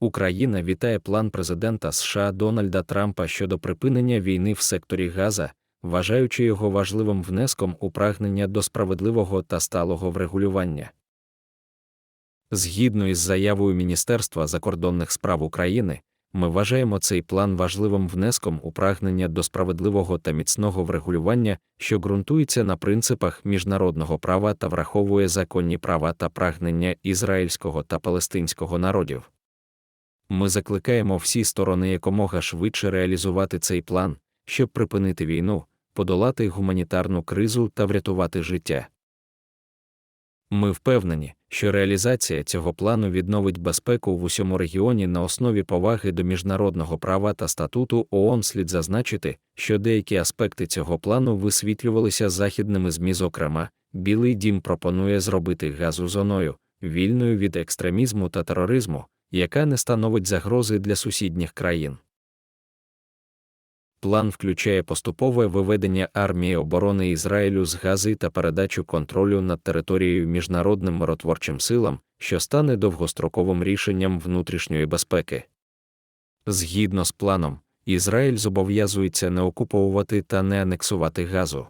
Україна вітає план президента США Дональда Трампа щодо припинення війни в секторі Газа, вважаючи його важливим внеском у прагнення до справедливого та сталого врегулювання. Згідно із заявою Міністерства закордонних справ України, ми вважаємо цей план важливим внеском у прагнення до справедливого та міцного врегулювання, що ґрунтується на принципах міжнародного права та враховує законні права та прагнення ізраїльського та палестинського народів. Ми закликаємо всі сторони якомога швидше реалізувати цей план, щоб припинити війну, подолати гуманітарну кризу та врятувати життя. Ми впевнені, що реалізація цього плану відновить безпеку в усьому регіоні на основі поваги до міжнародного права та статуту ООН слід зазначити, що деякі аспекти цього плану висвітлювалися західними ЗМІ. Зокрема, Білий дім пропонує зробити газу зоною, вільною від екстремізму та тероризму, яка не становить загрози для сусідніх країн. План включає поступове виведення армії оборони Ізраїлю з Гази та передачу контролю над територією міжнародним миротворчим силам, що стане довгостроковим рішенням внутрішньої безпеки. Згідно з планом, Ізраїль зобов'язується не окуповувати та не анексувати газу.